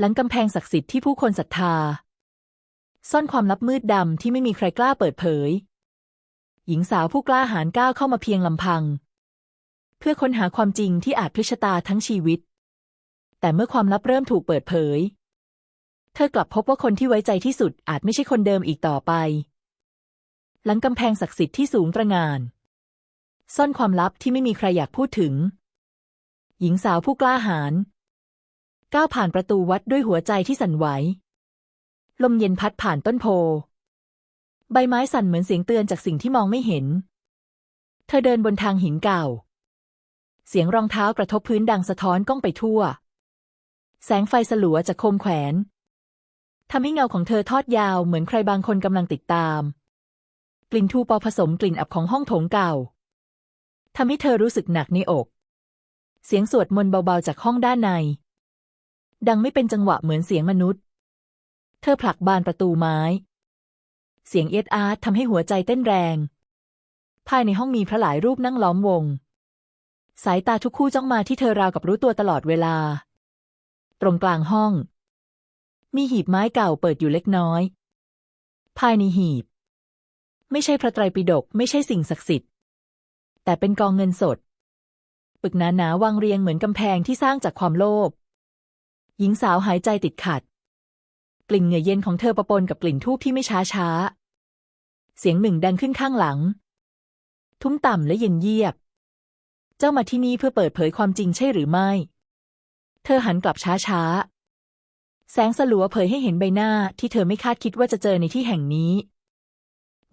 หลังกำแพงศักดิ์สิทธิ์ที่ผู้คนศรัทธา ซ่อนความลับมืดดำที่ไม่มีใครกล้าเปิดเผย หญิงสาวผู้กล้าหาญก้าวเข้ามาเพียงลำพัง เพื่อค้นหาความจริงที่อาจพลิกชะตาทั้งชีวิต แต่เมื่อความลับเริ่มถูกเปิดเผย เธอกลับพบว่าคนที่ไว้ใจที่สุดอาจไม่ใช่คนเดิมอีกต่อไป หลังกำแพงศักดิ์สิทธิ์ที่สูงตระหง่าน ซ่อนความลับที่ไม่มีใครอยากพูดถึง หญิงสาวผู้กล้าหาญ ก้าวผ่านประตูวัดด้วยหัวใจที่สั่นไหว ลมเย็นพัดผ่านต้นโพ ใบไม้สั่นเหมือนเสียงเตือนจากสิ่งที่มองไม่เห็น เธอเดินบนทางหินเก่า เสียงรองเท้ากระทบพื้นดังสะท้อนก้องไปทั่ว แสงไฟสลัวจากโคมแขวนทำให้เงาของเธอทอดยาวเหมือนใครบางคนกำลังติดตาม กลิ่นทูปอผสมกลิ่นอับของห้องโถงเก่าทำให้เธอรู้สึกหนักในอก เสียงสวดมนต์เบาๆจากห้องด้านใน ดังไม่เป็นจังหวะเหมือนเสียงมนุษย์ เธอผลักบานประตูไม้ เสียงเอียดอาร์ตทำให้หัวใจเต้นแรง ภายในห้องมีพระหลายรูปนั่งล้อมวง สายตาทุกคู่จ้องมาที่เธอราวกับรู้ตัวตลอดเวลา ตรงกลางห้อง มีหีบไม้เก่าเปิดอยู่เล็กน้อย ภายในหีบ ไม่ใช่พระไตรปิฎกไม่ใช่สิ่งศักดิ์สิทธิ์ แต่เป็นกองเงินสดปึกหนาหนาวางเรียงเหมือนกำแพงที่สร้างจากความโลภ หญิงสาวหายใจติดขัด กลิ่นเหงื่อเย็นของเธอประปนกับกลิ่นทูบที่ไม่ช้าช้า เสียงหนึ่งดังขึ้นข้างหลัง ทุ้มต่ำและเย็นเยียบ เจ้ามาที่นี่เพื่อเปิดเผยความจริงใช่หรือไม่ เธอหันกลับช้าช้าแสงสลัวเผยให้เห็นใบหน้าที่เธอไม่คาดคิดว่าจะเจอในที่แห่งนี้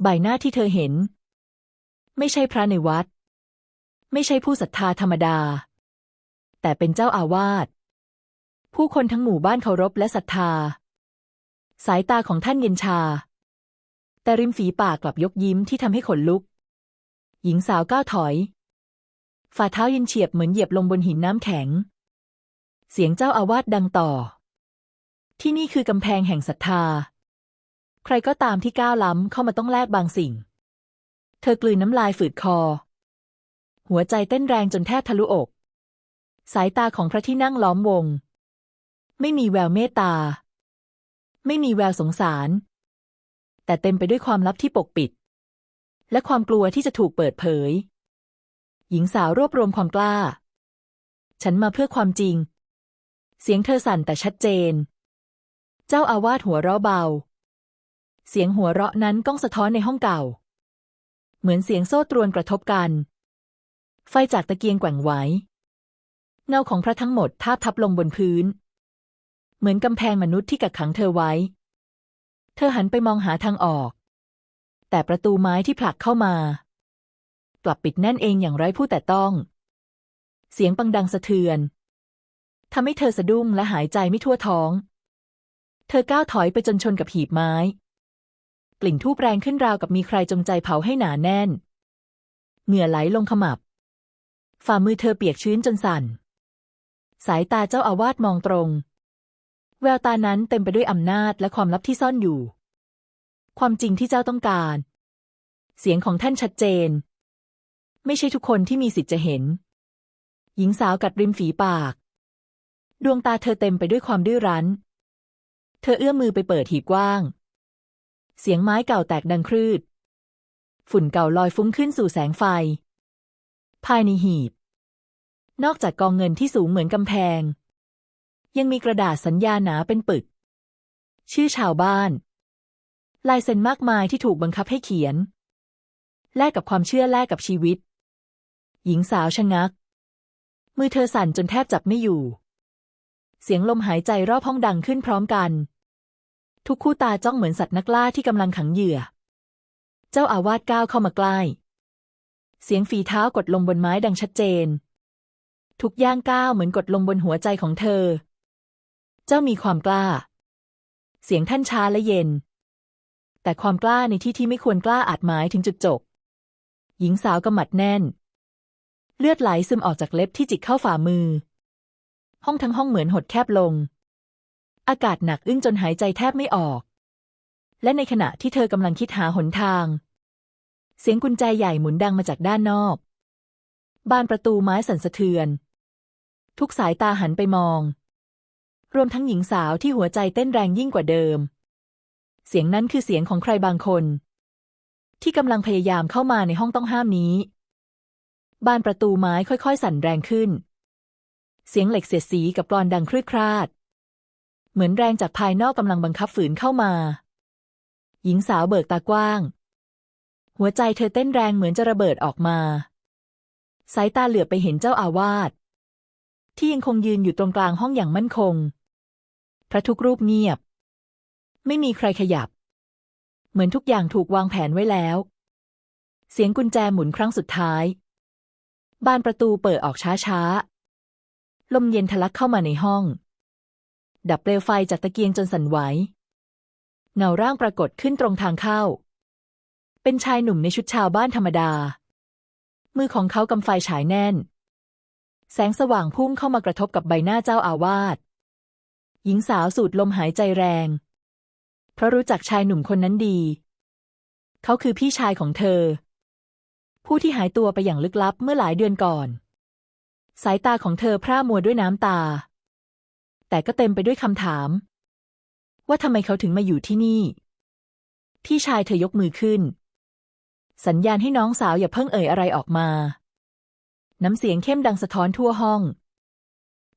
ใบหน้าที่เธอเห็น ไม่ใช่พระในวัด ไม่ใช่ผู้ศรัทธาธรรมดา แต่เป็นเจ้าอาวาส ผู้คนทั้งหมู่บ้านเคารพและศรัทธา สายตาของท่านเย็นชา แต่ริมฝีปากกลับยกยิ้มที่ทำให้ขนลุก หญิงสาวก้าวถอย ฝ่าเท้าเย็นเฉียบเหมือนเหยียบลงบนหินน้ำแข็ง เสียงเจ้าอาวาสดังต่อ ที่นี่คือกำแพงแห่งศรัทธา ใครก็ตามที่ก้าวล้ำเข้ามาต้องแลกบางสิ่ง เธอกลืนน้ำลายฝืดคอ หัวใจเต้นแรงจนแทบทะลุอก สายตาของพระที่นั่งล้อมวง ไม่มีแววเมตตา ไม่มีแววสงสาร แต่เต็มไปด้วยความลับที่ปกปิด และความกลัวที่จะถูกเปิดเผย หญิงสาวรวบรวมความกล้า ฉันมาเพื่อความจริง เสียงเธอสั่นแต่ชัดเจน เจ้าอาวาสหัวเราะเบา เสียงหัวเราะนั้นก้องสะท้อนในห้องเก่า เหมือนเสียงโซ่ตรวนกระทบกัน ไฟจากตะเกียงแกว่งไหวเงาของพระทั้งหมดทาบทับลงบนพื้น เหมือนกำแพงมนุษย์ที่กักขังเธอไว้ เธอหันไปมองหาทางออก แต่ประตูไม้ที่ผลักเข้ามา กลับปิดแน่นเองอย่างไร้ผู้แต่ต้อง เสียงปังดังสะเทือนทำให้เธอสะดุ้งและหายใจไม่ทั่วท้อง เธอก้าวถอยไปจนชนกับหีบไม้ กลิ่นทูบแรงขึ้นราวกับมีใครจงใจเผาให้หนาแน่น เหงื่อไหลลงขมับ ฝ่ามือเธอเปียกชื้นจนสั่น สายตาเจ้าอาวาสมองตรง แววตานั้นเต็มไปด้วยอำนาจและความลับที่ซ่อนอยู่ ความจริงที่เจ้าต้องการ เสียงของท่านชัดเจน ไม่ใช่ทุกคนที่มีสิทธิ์จะเห็น หญิงสาวกัดริมฝีปาก ดวงตาเธอเต็มไปด้วยความดื้อรั้น เธอเอื้อมมือไปเปิดหีบกว้าง เสียงไม้เก่าแตกดังครืด ฝุ่นเก่าลอยฟุ้งขึ้นสู่แสงไฟ ภายในหีบ นอกจากกองเงินที่สูงเหมือนกำแพง ยังมีกระดาษสัญญาหนาเป็นปึก ชื่อชาวบ้าน ลายเซ็นมากมายที่ถูกบังคับให้เขียน แลกกับความเชื่อแลกกับชีวิต หญิงสาวชะงัก มือเธอสั่นจนแทบจับไม่อยู่ เสียงลมหายใจรอบห้องดังขึ้นพร้อมกัน ทุกคู่ตาจ้องเหมือนสัตว์นักล่าที่กำลังขังเหยื่อ เจ้าอาวาสก้าวเข้ามาใกล้ เสียงฝีเท้ากดลงบนไม้ดังชัดเจนทุกย่างก้าวเหมือนกดลงบนหัวใจของเธอ จ้ามีความกล้า เสียงท่านช้าและเย็น แต่ความกล้าในที่ที่ไม่ควรกล้าอาจหมายถึงจุดจบ หญิงสาวกำมัดแน่น เลือดไหลซึมออกจากเล็บที่จิกเข้าฝ่ามือ ห้องทั้งห้องเหมือนหดแคบลง อากาศหนักอึ้งจนหายใจแทบไม่ออก และในขณะที่เธอกำลังคิดหาหนทาง เสียงกุญแจใหญ่หมุนดังมาจากด้านนอก บานประตูไม้สั่นสะเทือน ทุกสายตาหันไปมอง รวมทั้งหญิงสาวที่หัวใจเต้นแรงยิ่งกว่าเดิม เสียงนั้นคือเสียงของใครบางคน ที่กำลังพยายามเข้ามาในห้องต้องห้ามนี้ บานประตูไม้ค่อยๆ สั่นแรงขึ้น เสียงเหล็กเสียดสีกับกรอนดังครืดคราด เหมือนแรงจากภายนอกกำลังบังคับฝืนเข้ามา หญิงสาวเบิกตากว้าง หัวใจเธอเต้นแรงเหมือนจะระเบิดออกมา สายตาเหลือบไปเห็นเจ้าอาวาสที่ยังคงยืนอยู่ตรงกลางห้องอย่างมั่นคง พระทุกรูปเงียบ ไม่มีใครขยับ เหมือนทุกอย่างถูกวางแผนไว้แล้ว เสียงกุญแจหมุนครั้งสุดท้าย บานประตูเปิดออกช้าๆ ลมเย็นทะลักเข้ามาในห้อง ดับเปลวไฟจากตะเกียงจนสั่นไหว เงาร่างปรากฏขึ้นตรงทางเข้า เป็นชายหนุ่มในชุดชาวบ้านธรรมดา มือของเขากำไฟฉายแน่น แสงสว่างพุ่งเข้ามากระทบกับใบหน้าเจ้าอาวาส หญิงสาวสูดลมหายใจแรง เพราะรู้จักชายหนุ่มคนนั้นดี เขาคือพี่ชายของเธอ ผู้ที่หายตัวไปอย่างลึกลับเมื่อหลายเดือนก่อน สายตาของเธอพร่ามัวด้วยน้ำตา แต่ก็เต็มไปด้วยคำถาม ว่าทำไมเขาถึงมาอยู่ที่นี่ พี่ชายเธอยกมือขึ้น สัญญาณให้น้องสาวอย่าเพิ่งเอ่ยอะไรออกมา น้ำเสียงเข้มดังสะท้อนทั่วห้อง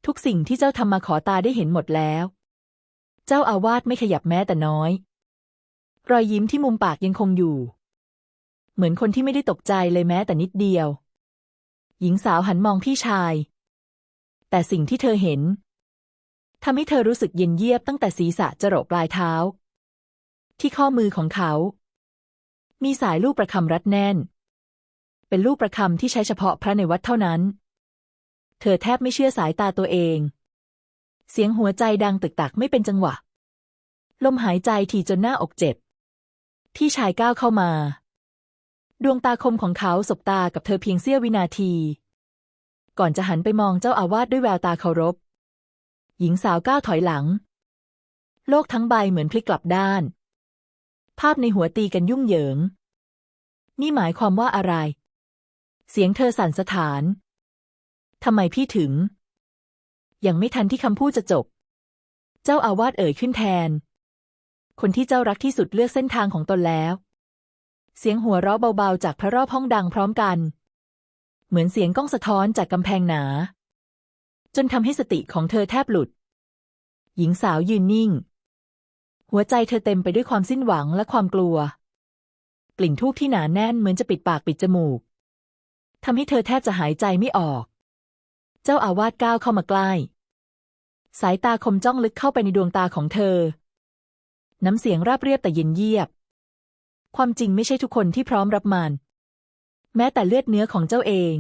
ทุกสิ่งที่เจ้าทำมาขอตาได้เห็นหมดแล้ว เจ้าอาวาสไม่ขยับแม้แต่น้อย รอยยิ้มที่มุมปากยังคงอยู่ เหมือนคนที่ไม่ได้ตกใจเลยแม้แต่นิดเดียว หญิงสาวหันมองพี่ชาย แต่สิ่งที่เธอเห็นทำให้เธอรู้สึกเย็นเยียบตั้งแต่ศีรษะจรดปลายเท้า ที่ข้อมือของเขา มีสายลูกประคำรัดแน่น เป็นลูกประคำที่ใช้เฉพาะพระในวัดเท่านั้น เธอแทบไม่เชื่อสายตาตัวเอง เสียงหัวใจดังตึกตักไม่เป็นจังหวะ ลมหายใจถี่จนหน้าอกเจ็บพี่ชายก้าวเข้ามา ดวงตาคมของเขาสบตากับเธอเพียงเสี้ยววินาที ก่อนจะหันไปมองเจ้าอาวาสด้วยแววตาเคารพ หญิงสาวก้าวถอยหลัง โลกทั้งใบเหมือนพลิกกลับด้าน ภาพในหัวตีกันยุ่งเหยิง นี่หมายความว่าอะไร เสียงเธอสั่นสะท้าน ทำไมพี่ถึง ยังไม่ทันที่คำพูดจะจบ เจ้าอาวาสเอ่ยขึ้นแทน คนที่เจ้ารักที่สุดเลือกเส้นทางของตนแล้ว เสียงหัวเราะเบาๆจากพระรอบห้องดังพร้อมกัน เหมือนเสียงก้องสะท้อนจากกำแพงหนา จนทำให้สติของเธอแทบหลุด หญิงสาวยืนนิ่ง หัวใจเธอเต็มไปด้วยความสิ้นหวังและความกลัว กลิ่นทูบที่หนาแน่นเหมือนจะปิดปากปิดจมูกทำให้เธอแทบจะหายใจไม่ออก เจ้าอาวาสก้าวเข้ามาใกล้ สายตาคมจ้องลึกเข้าไปในดวงตาของเธอ น้ำเสียงราบเรียบแต่เย็นเยียบ ความจริงไม่ใช่ทุกคนที่พร้อมรับมัน แม้แต่เลือดเนื้อของเจ้าเอง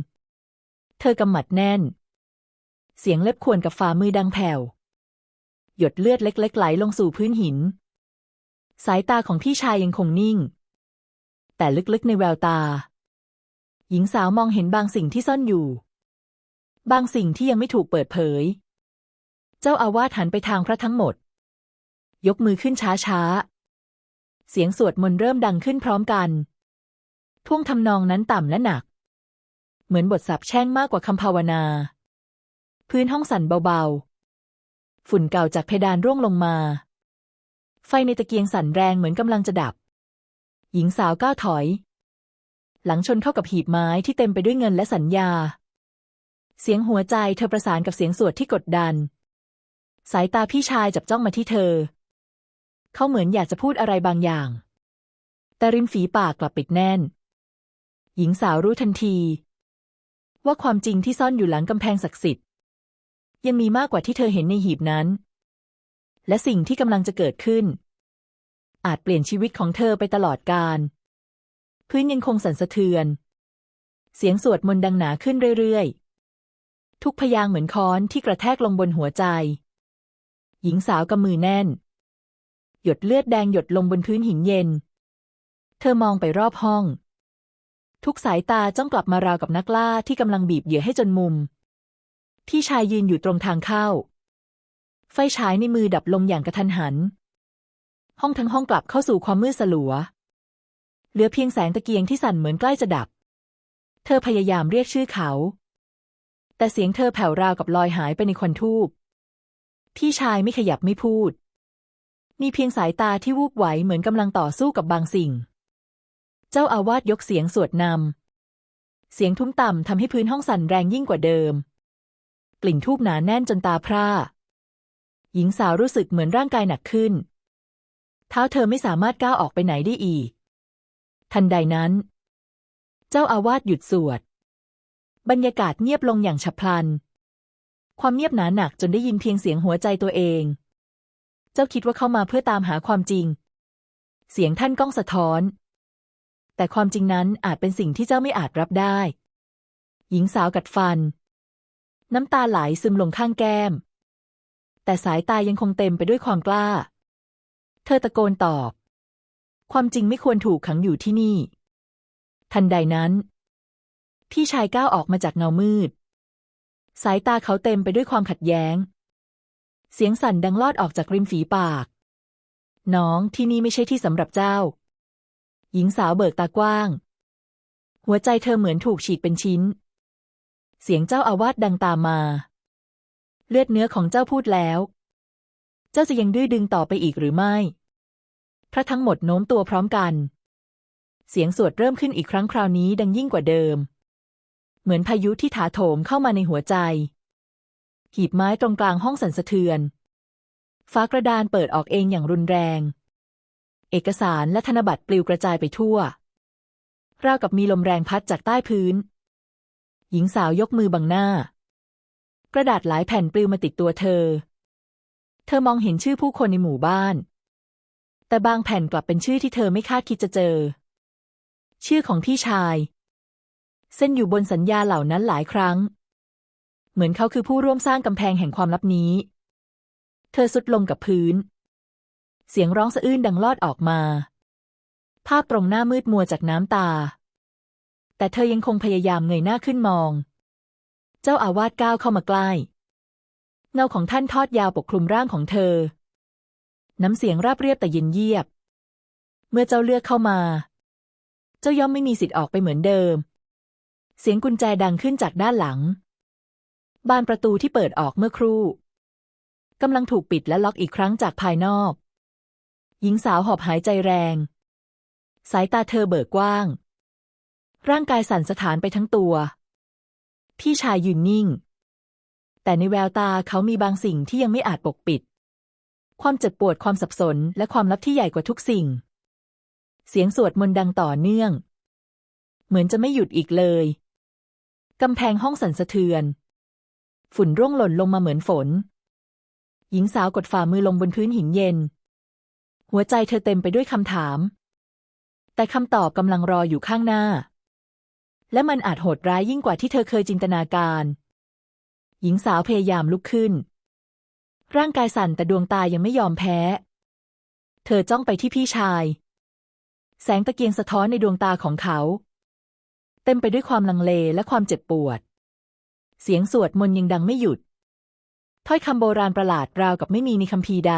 เธอกำหมัดแน่น เสียงเล็บข่วนกับฝ่ามือดังแผ่ว หยดเลือดเล็ก ๆ ไหลลงสู่พื้นหิน สายตาของพี่ชายยังคงนิ่ง แต่ลึกๆในแววตา หญิงสาวมองเห็นบางสิ่งที่ซ่อนอยู่ บางสิ่งที่ยังไม่ถูกเปิดเผย เจ้าอาวาสหันไปทางพระทั้งหมด ยกมือขึ้นช้าๆเสียงสวดมนต์เริ่มดังขึ้นพร้อมกันท่วงทำนองนั้นต่ำและหนัก เหมือนบทสับแช่งมากกว่าคำภาวนา พื้นห้องสั่นเบาๆ ฝุ่นเก่าจากเพดานร่วงลงมา ไฟในตะเกียงสั่นแรงเหมือนกำลังจะดับ หญิงสาวก้าวถอย หลังชนเข้ากับหีบไม้ที่เต็มไปด้วยเงินและสัญญา เสียงหัวใจเธอประสานกับเสียงสวดที่กดดัน สายตาพี่ชายจับจ้องมาที่เธอ เขาเหมือนอยากจะพูดอะไรบางอย่าง แต่ริมฝีปากกลับปิดแน่น หญิงสาวรู้ทันที ว่าความจริงที่ซ่อนอยู่หลังกำแพงศักดิ์สิทธิ์ ยังมีมากกว่าที่เธอเห็นในหีบนั้น และสิ่งที่กำลังจะเกิดขึ้น อาจเปลี่ยนชีวิตของเธอไปตลอดกาลพื้นยังคงสั่นสะเทือน เสียงสวดมนต์ดังหนาขึ้นเรื่อยๆ ทุกพยางเหมือนค้อนที่กระแทกลงบนหัวใจ หญิงสาวกำมือแน่น หยดเลือดแดงหยดลงบนพื้นหินเย็น เธอมองไปรอบห้อง ทุกสายตาจ้องกลับมาราวกับนักล่าที่กำลังบีบเหยื่อให้จนมุม พี่ชายยืนอยู่ตรงทางเข้า ไฟฉายในมือดับลงอย่างกระทันหัน ห้องทั้งห้องกลับเข้าสู่ความมืดสลัว เหลือเพียงแสงตะเกียงที่สั่นเหมือนใกล้จะดับ เธอพยายามเรียกชื่อเขา แต่เสียงเธอแผ่วราวกับลอยหายไปในควันทูบพี่ชายไม่ขยับไม่พูด มีเพียงสายตาที่วูบไหวเหมือนกำลังต่อสู้กับบางสิ่ง เจ้าอาวาสยกเสียงสวดนำ เสียงทุ้มต่ำทำให้พื้นห้องสั่นแรงยิ่งกว่าเดิม กลิ่นทูบหนาแน่นจนตาพร่า หญิงสาวรู้สึกเหมือนร่างกายหนักขึ้น เท้าเธอไม่สามารถก้าวออกไปไหนได้อีก ทันใดนั้น เจ้าอาวาสหยุดสวด บรรยากาศเงียบลงอย่างฉับพลัน ความเงียบหนาหนักจนได้ยินเพียงเสียงหัวใจตัวเอง เจ้าคิดว่าเข้ามาเพื่อตามหาความจริง เสียงท่านก้องสะท้อน แต่ความจริงนั้นอาจเป็นสิ่งที่เจ้าไม่อาจรับได้ หญิงสาวกัดฟัน น้ำตาไหลซึมลงข้างแก้ม แต่สายตายังคงเต็มไปด้วยความกล้า เธอตะโกนตอบ ความจริงไม่ควรถูกขังอยู่ที่นี่ ทันใดนั้น พี่ชายก้าวออกมาจากเงามืด สายตาเขาเต็มไปด้วยความขัดแย้ง เสียงสั่นดังลอดออกจากริมฝีปาก น้องที่นี่ไม่ใช่ที่สำหรับเจ้า หญิงสาวเบิกตากว้าง หัวใจเธอเหมือนถูกฉีดเป็นชิ้น เสียงเจ้าอาวาสดังตามมา เลือดเนื้อของเจ้าพูดแล้ว เจ้าจะยังดื้อดึงต่อไปอีกหรือไม่ พระทั้งหมดโน้มตัวพร้อมกัน เสียงสวดเริ่มขึ้นอีกครั้งคราวนี้ดังยิ่งกว่าเดิม เหมือนพายุที่ถาโถมเข้ามาในหัวใจ หีบไม้ตรงกลางห้องสั่นสะเทือน ฟ้ากระดานเปิดออกเองอย่างรุนแรง เอกสารและธนบัตรปลิวกระจายไปทั่ว ราวกับมีลมแรงพัดจากใต้พื้น หญิงสาวยกมือบังหน้า กระดาษหลายแผ่นปลิวมาติดตัวเธอ เธอมองเห็นชื่อผู้คนในหมู่บ้าน แต่บางแผ่นกลับเป็นชื่อที่เธอไม่คาดคิดจะเจอ ชื่อของพี่ชาย เส้นอยู่บนสัญญาเหล่านั้นหลายครั้ง เหมือนเขาคือผู้ร่วมสร้างกำแพงแห่งความลับนี้ เธอสุดลงกับพื้น เสียงร้องสะอื้นดังลอดออกมา ภาพตรงหน้ามืดมัวจากน้ำตา แต่เธอยังคงพยายามเงยหน้าขึ้นมอง เจ้าอาวาสก้าวเข้ามาใกล้ เงาของท่านทอดยาวปกคลุมร่างของเธอ น้ำเสียงราบเรียบแต่เย็นเยียบ เมื่อเจ้าเลือกเข้ามา เจ้าย่อมไม่มีสิทธิ์ออกไปเหมือนเดิม เสียงกุญแจดังขึ้นจากด้านหลัง บานประตูที่เปิดออกเมื่อครู่กำลังถูกปิดและล็อกอีกครั้งจากภายนอก หญิงสาวหอบหายใจแรง สายตาเธอเบิกกว้าง ร่างกายสั่นสะท้านไปทั้งตัว พี่ชายยืนนิ่ง แต่ในแววตาเขามีบางสิ่งที่ยังไม่อาจปกปิด ความเจ็บปวดความสับสนและความลับที่ใหญ่กว่าทุกสิ่ง เสียงสวดมนต์ดังต่อเนื่อง เหมือนจะไม่หยุดอีกเลย กำแพงห้องสั่นสะเทือน ฝุ่นร่วงหล่นลงมาเหมือนฝน หญิงสาวกดฝ่ามือลงบนพื้นหินเย็น หัวใจเธอเต็มไปด้วยคำถาม แต่คำตอบกำลังรออยู่ข้างหน้า และมันอาจโหดร้ายยิ่งกว่าที่เธอเคยจินตนาการ หญิงสาวพยายามลุกขึ้น ร่างกายสั่นแต่ดวงตายังไม่ยอมแพ้ เธอจ้องไปที่พี่ชาย แสงตะเกียงสะท้อนในดวงตาของเขา เต็มไปด้วยความลังเลและความเจ็บปวด เสียงสวดมนต์ยังดังไม่หยุด ถ้อยคำโบราณประหลาดราวกับไม่มีในคัมภีร์ใด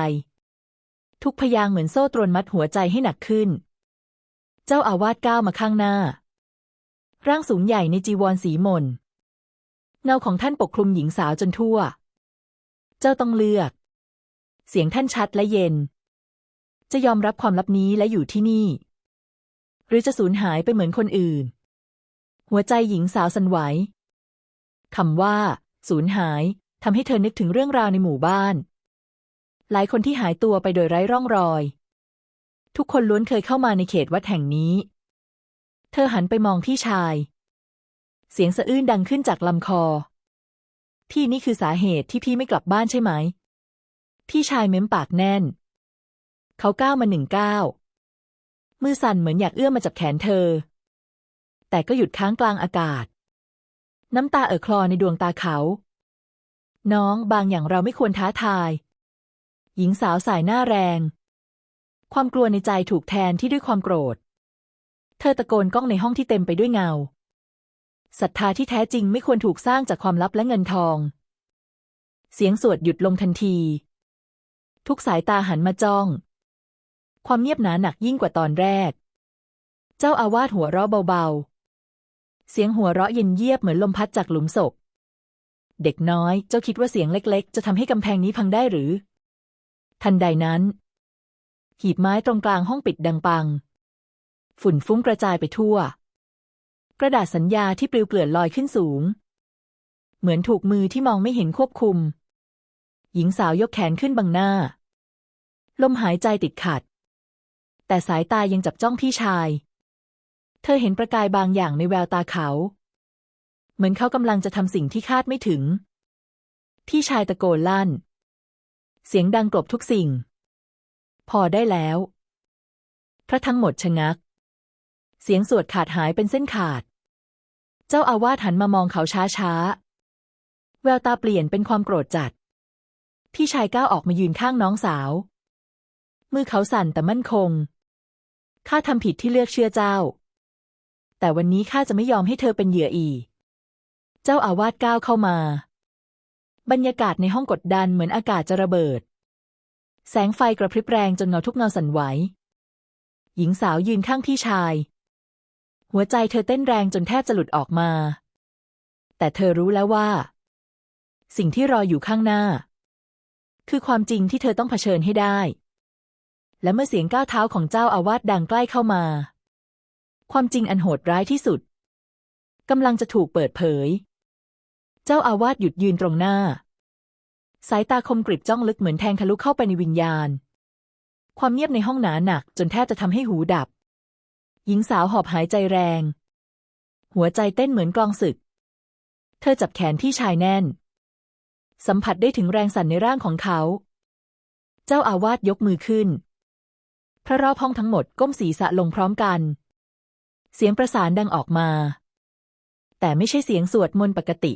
ทุกพยางเหมือนโซ่ตรวนมัดหัวใจให้หนักขึ้น เจ้าอาวาสก้าวมาข้างหน้า ร่างสูงใหญ่ในจีวรสีมนเงาของท่านปกคลุมหญิงสาวจนทั่ว เจ้าต้องเลือก เสียงท่านชัดและเย็น จะยอมรับความลับนี้และอยู่ที่นี่ หรือจะสูญหายไปเหมือนคนอื่น หัวใจหญิงสาวสั่นไหวคำว่า สูญหายทำให้เธอนึกถึงเรื่องราวในหมู่บ้าน หลายคนที่หายตัวไปโดยไร้ร่องรอย ทุกคนล้วนเคยเข้ามาในเขตวัดแห่งนี้ เธอหันไปมองพี่ชาย เสียงสะอื้นดังขึ้นจากลำคอ พี่นี่คือสาเหตุที่พี่ไม่กลับบ้านใช่ไหม พี่ชายเม้มปากแน่น เขาก้าวมาหนึ่งก้าวมือสั่นเหมือนอยากเอื้อมมาจับแขนเธอ แต่ก็หยุดค้างกลางอากาศ น้ำตาเอ่อคลอในดวงตาเขา น้องบางอย่างเราไม่ควรท้าทาย หญิงสาวสายหน้าแรง ความกลัวในใจถูกแทนที่ด้วยความโกรธ เธอตะโกนก้องในห้องที่เต็มไปด้วยเงาศรัทธาที่แท้จริงไม่ควรถูกสร้างจากความลับและเงินทอง เสียงสวดหยุดลงทันที ทุกสายตาหันมาจ้อง ความเงียบหนาหนักยิ่งกว่าตอนแรก เจ้าอาวาสหัวเราะเบาๆ เสียงหัวเราะเย็นเยียบเหมือนลมพัดจากหลุมศพ เด็กน้อย เจ้าคิดว่าเสียงเล็ก ๆ จะทำให้กำแพงนี้พังได้หรือ ทันใดนั้น หีบไม้ตรงกลางห้องปิดดังปัง ฝุ่นฟุ้งกระจายไปทั่ว กระดาษสัญญาที่ปลิวเกลื่อนลอยขึ้นสูง เหมือนถูกมือที่มองไม่เห็นควบคุม หญิงสาวยกแขนขึ้นบังหน้า ลมหายใจติดขัด แต่สายตายังจับจ้องพี่ชาย เธอเห็นประกายบางอย่างในแววตาเขา เหมือนเขากำลังจะทำสิ่งที่คาดไม่ถึง พี่ชายตะโกนลั่น เสียงดังกลบทุกสิ่ง พอได้แล้ว พระทั้งหมดชะงัก เสียงสวดขาดหายเป็นเส้นขาด เจ้าอาวาสหันมามองเขาช้าช้าแววตาเปลี่ยนเป็นความโกรธจัด พี่ชายก้าวออกมายืนข้างน้องสาว มือเขาสั่นแต่มั่นคง ข้าทำผิดที่เลือกเชื่อเจ้า แต่วันนี้ข้าจะไม่ยอมให้เธอเป็นเหยื่ออีก เจ้าอาวาสก้าวเข้ามา บรรยากาศในห้องกดดันเหมือนอากาศจะระเบิด แสงไฟกระพริบแรงจนเงาทุกเงาสั่นไหว หญิงสาวยืนข้างพี่ชาย หัวใจเธอเต้นแรงจนแทบจะหลุดออกมา แต่เธอรู้แล้วว่า สิ่งที่รออยู่ข้างหน้า คือความจริงที่เธอต้องเผชิญให้ได้และเมื่อเสียงก้าวเท้าของเจ้าอาวาสดังใกล้เข้ามา ความจริงอันโหดร้ายที่สุดกำลังจะถูกเปิดเผย เจ้าอาวาสหยุดยืนตรงหน้า สายตาคมกริบจ้องลึกเหมือนแทงทะลุเข้าไปในวิญญาณ ความเงียบในห้องหนาหนัก จนแทบจะทำให้หูดับ หญิงสาวหอบหายใจแรง หัวใจเต้นเหมือนกลองศึก เธอจับแขนพี่ชายแน่น สัมผัสได้ถึงแรงสั่นในร่างของเขา เจ้าอาวาสยกมือขึ้น พระรอบห้องทั้งหมดก้มศีรษะลงพร้อมกัน เสียงประสานดังออกมา แต่ไม่ใช่เสียงสวดมนต์ปกติ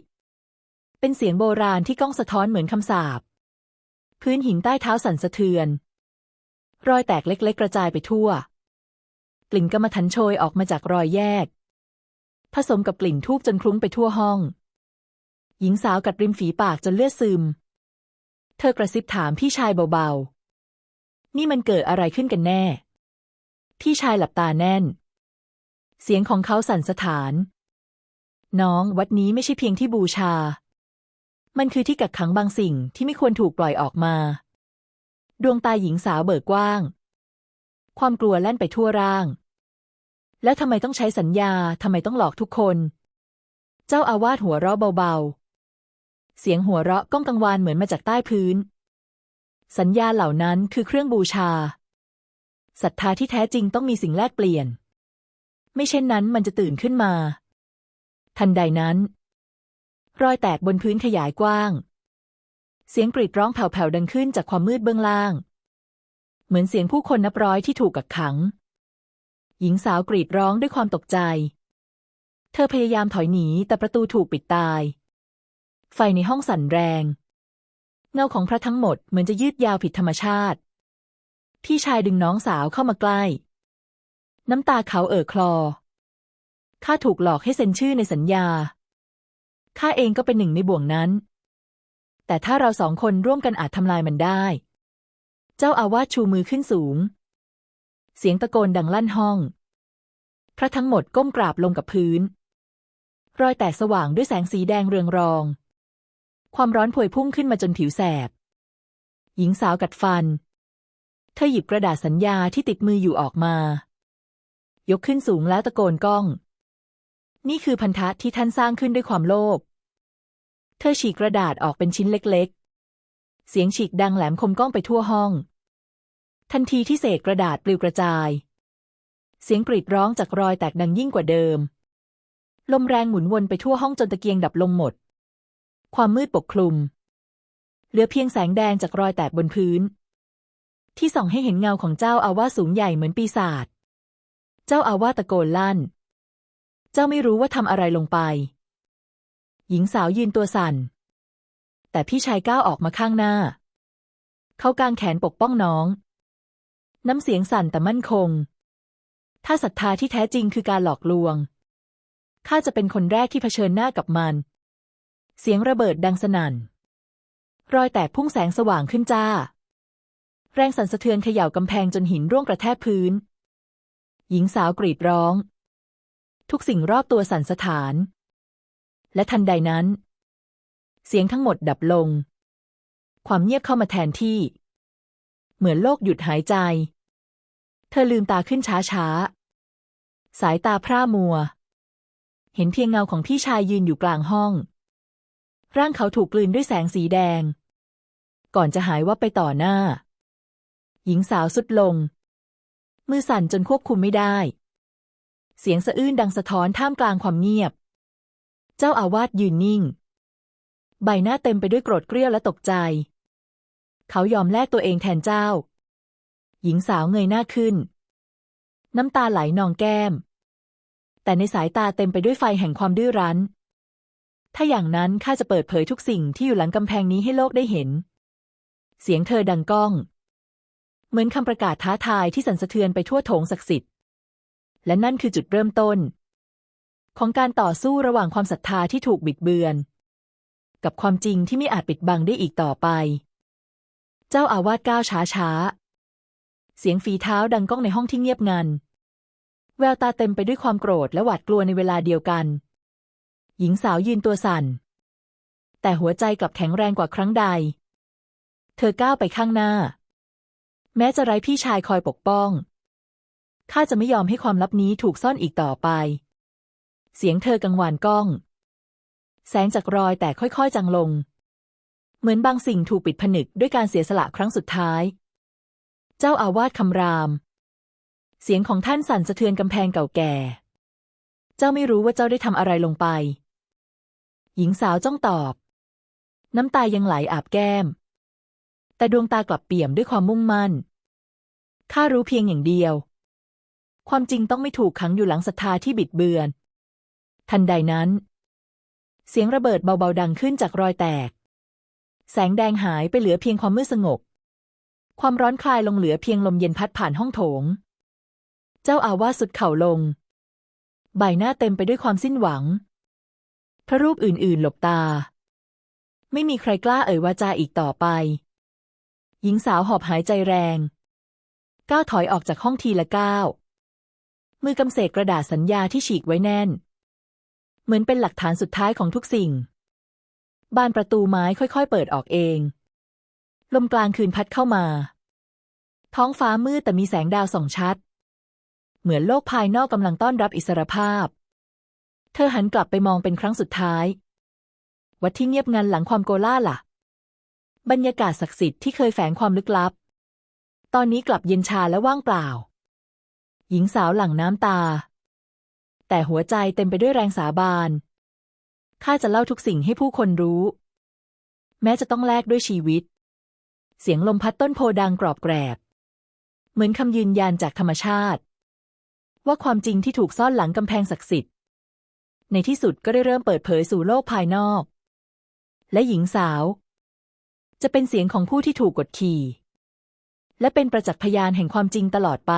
เป็นเสียงโบราณที่ก้องสะท้อนเหมือนคำสาปพื้นหินใต้เท้าสั่นสะเทือน รอยแตกเล็กๆ กระจายไปทั่ว กลิ่นกรรมฐานโชยออกมาจากรอยแยก ผสมกับกลิ่นทูบจนคลุ้งไปทั่วห้อง หญิงสาวกัดริมฝีปากจนเลือดซึม เธอกระซิบถามพี่ชายเบาๆ นี่มันเกิดอะไรขึ้นกันแน่ พี่ชายหลับตาแน่น เสียงของเขาสั่นสะท้าน น้องวัดนี้ไม่ใช่เพียงที่บูชา มันคือที่กักขังบางสิ่งที่ไม่ควรถูกปล่อยออกมา ดวงตาหญิงสาวเบิกกว้าง ความกลัวแล่นไปทั่วร่าง แล้วทำไมต้องใช้สัญญาทำไมต้องหลอกทุกคน เจ้าอาวาสหัวเราะเบาๆ เสียงหัวเราะก้องกังวานเหมือนมาจากใต้พื้น สัญญาเหล่านั้นคือเครื่องบูชาศรัทธาที่แท้จริงต้องมีสิ่งแลกเปลี่ยน ไม่เช่นนั้นมันจะตื่นขึ้นมา ทันใดนั้น รอยแตกบนพื้นขยายกว้าง เสียงกรีดร้องแผ่วๆดังขึ้นจากความมืดเบื้องล่าง เหมือนเสียงผู้คนนับร้อยที่ถูกกักขัง หญิงสาวกรีดร้องด้วยความตกใจ เธอพยายามถอยหนีแต่ประตูถูกปิดตาย ไฟในห้องสั่นแรง เงาของพระทั้งหมดเหมือนจะยืดยาวผิดธรรมชาติ พี่ชายดึงน้องสาวเข้ามาใกล้ น้ำตาเขาเอ่อคลอ ข้าถูกหลอกให้เซ็นชื่อในสัญญา ข้าเองก็เป็นหนึ่งในบ่วงนั้น แต่ถ้าเราสองคนร่วมกันอาจทำลายมันได้ เจ้าอาวาสชูมือขึ้นสูง เสียงตะโกนดังลั่นห้อง พระทั้งหมดก้มกราบลงกับพื้น รอยแตกสว่างด้วยแสงสีแดงเรืองรอง ความร้อนพวยพุ่งขึ้นมาจนผิวแสบ หญิงสาวกัดฟัน เธอหยิบกระดาษสัญญาที่ติดมืออยู่ออกมา ยกขึ้นสูงแล้วตะโกนก้อง นี่คือพันธะที่ท่านสร้างขึ้นด้วยความโลภ เธอฉีกกระดาษออกเป็นชิ้นเล็กๆ เสียงฉีกดังแหลมคมก้องไปทั่วห้อง ทันทีที่เศษกระดาษปลิวกระจาย เสียงกรีดร้องจากรอยแตกดังยิ่งกว่าเดิม ลมแรงหมุนวนไปทั่วห้องจนตะเกียงดับลงหมด ความมืดปกคลุม เหลือเพียงแสงแดงจากรอยแตกบนพื้นที่ส่องให้เห็นเงาของเจ้าอาวาสสูงใหญ่เหมือนปีศาจ เจ้าอาวาสตะโกนลั่น เจ้าไม่รู้ว่าทำอะไรลงไป หญิงสาวยืนตัวสั่น แต่พี่ชายก้าวออกมาข้างหน้า เขากางแขนปกป้องน้อง น้ำเสียงสั่นแต่มั่นคง ถ้าศรัทธาที่แท้จริงคือการหลอกลวง ข้าจะเป็นคนแรกที่เผชิญหน้ากับมัน เสียงระเบิดดังสนั่น รอยแตกพุ่งแสงสว่างขึ้นจ้า แรงสั่นสะเทือนเขย่ากำแพงจนหินร่วงกระแทกพื้น หญิงสาวกรีดร้อง ทุกสิ่งรอบตัวสั่นสะท้าน และทันใดนั้น เสียงทั้งหมดดับลง ความเงียบเข้ามาแทนที่ เหมือนโลกหยุดหายใจ เธอลืมตาขึ้นช้าๆสายตาพร่ามัว เห็นเพียงเงาของพี่ชายยืนอยู่กลางห้อง ร่างเขาถูกกลืนด้วยแสงสีแดง ก่อนจะหายว่าบไปต่อหน้า หญิงสาวสุดลง มือสั่นจนควบคุมไม่ได้ เสียงสะอื้นดังสะท้อนท่ามกลางความเงียบ เจ้าอาวาสยืนนิ่ง ใบหน้าเต็มไปด้วยโกรธเกรี้ยวและตกใจ เขายอมแลกตัวเองแทนเจ้า หญิงสาวเงยหน้าขึ้น น้ำตาไหลนองแก้ม แต่ในสายตาเต็มไปด้วยไฟแห่งความดื้อรั้น ถ้าอย่างนั้นข้าจะเปิดเผยทุกสิ่งที่อยู่หลังกำแพงนี้ให้โลกได้เห็น เสียงเธอดังก้อง เหมือนคำประกาศท้าทายที่สั่นสะเทือนไปทั่วโถงศักดิ์สิทธิ์ และนั่นคือจุดเริ่มต้น ของการต่อสู้ระหว่างความศรัทธาที่ถูกบิดเบือน กับความจริงที่ไม่อาจปิดบังได้อีกต่อไป เจ้าอาวาสก้าวช้าช้าๆเสียงฝีเท้าดังก้องในห้องที่เงียบงัน แววตาเต็มไปด้วยความโกรธและหวาดกลัวในเวลาเดียวกัน หญิงสาวยืนตัวสั่น แต่หัวใจกลับแข็งแรงกว่าครั้งใด เธอก้าวไปข้างหน้า แม้จะไร้พี่ชายคอยปกป้อง ข้าจะไม่ยอมให้ความลับนี้ถูกซ่อนอีกต่อไป เสียงเธอกังวานก้อง แสงจากรอยแต่ค่อยๆจางลง เหมือนบางสิ่งถูกปิดผนึกด้วยการเสียสละครั้งสุดท้าย เจ้าอาวาสคำราม เสียงของท่านสั่นสะเทือนกำแพงเก่าแก่ เจ้าไม่รู้ว่าเจ้าได้ทำอะไรลงไป หญิงสาวจ้องตอบ น้ำตายังไหลอาบแก้ม แต่ดวงตากลับเปี่ยมด้วยความมุ่งมั่น ข้ารู้เพียงอย่างเดียว ความจริงต้องไม่ถูกขังอยู่หลังศรัทธาที่บิดเบือน ทันใดนั้น เสียงระเบิดเบาๆดังขึ้นจากรอยแตก แสงแดงหายไปเหลือเพียงความมืดสงบ ความร้อนคลายลงเหลือเพียงลมเย็นพัดผ่านห้องโถง เจ้าอาวาสสุดเข่าลง ใบหน้าเต็มไปด้วยความสิ้นหวัง พระรูปอื่นๆ หลบตา ไม่มีใครกล้าเอ่ยวาจาอีกต่อไป หญิงสาวหอบหายใจแรงก้าวถอยออกจากห้องทีละก้าวมือกำเสกกระดาษสัญญาที่ฉีกไว้แน่น เหมือนเป็นหลักฐานสุดท้ายของทุกสิ่ง บานประตูไม้ค่อยๆ เปิดออกเอง ลมกลางคืนพัดเข้ามา ท้องฟ้ามืดแต่มีแสงดาวส่องชัด เหมือนโลกภายนอกกำลังต้อนรับอิสรภาพ เธอหันกลับไปมองเป็นครั้งสุดท้าย วัดที่เงียบงันหลังความโกล่าล่ะ บรรยากาศศักดิ์สิทธิ์ที่เคยแฝงความลึกลับ ตอนนี้กลับเย็นชาและว่างเปล่า หญิงสาวหลั่งน้ำตา แต่หัวใจเต็มไปด้วยแรงสาบานข้าจะเล่าทุกสิ่งให้ผู้คนรู้ แม้จะต้องแลกด้วยชีวิต เสียงลมพัดต้นโพดังกรอบแกรบ เหมือนคำยืนยันจากธรรมชาติ ว่าความจริงที่ถูกซ่อนหลังกำแพงศักดิ์สิทธิ์ ในที่สุดก็ได้เริ่มเปิดเผยสู่โลกภายนอก และหญิงสาว จะเป็นเสียงของผู้ที่ถูกกดขี่ และเป็นประจักษ์พยานแห่งความจริงตลอดไป